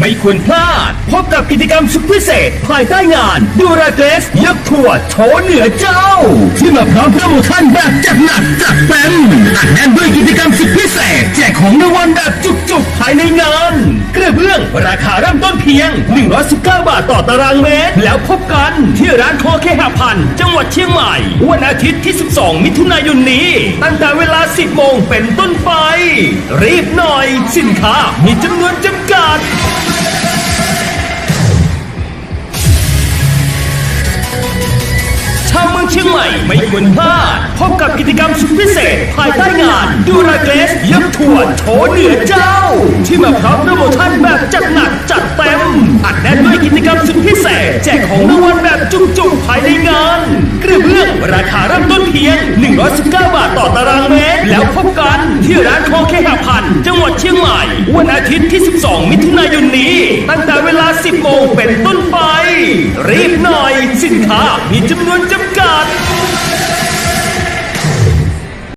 ไม่ควรพลาด พบกับกิจกรรมสุดพิเศษ ภายใต้งานดูราเกสยกทัวร์โชว์เหนือเจ้า ที่มาพร้อมโปรโมชั่นแบบจัดหนักจัดเต็มอัดแน่นด้วยกิจกรรมสุดพิเศษ แจกของรางวัลแบบจุกๆภายในงานกระเบื้องราคาเริ่มต้น เพียง 119 บาทต่อตารางเมตร แล้วพบกันที่ร้านคอเคหพันธ์จังหวัดเชียงใหม่ วันอาทิตย์ที่ 12 มิถุนายนนี้ ตั้งแต่เวลา 10 โมงเป็นต้นไป รีบหน่อย สินค้ามีจำนวนจำกัดชาวเมืองเชียงใหม่ไม่ควรพลาดพบกับกิจกรรมสุดพิเศษ ภายใต้งาน ดูราเกสยักทัวร์โชว์เหนือเจ้า ที่มาพร้อมโปรโมชั่นแบบายในงานกระเบื้องราคาเริ่มต้นเพียง 119 บาทต่อตารางเมตร แล้วพบกันที่ร้านคอเคหพันธ์จังหวัดเชียงใหม่ วันอาทิตย์ที่ 12 มิถุนายนนี้ ตั้งแต่เวลา 10 โมงเป็นต้นไป รีบหน่อย สินค้ามีจำนวนจำกัด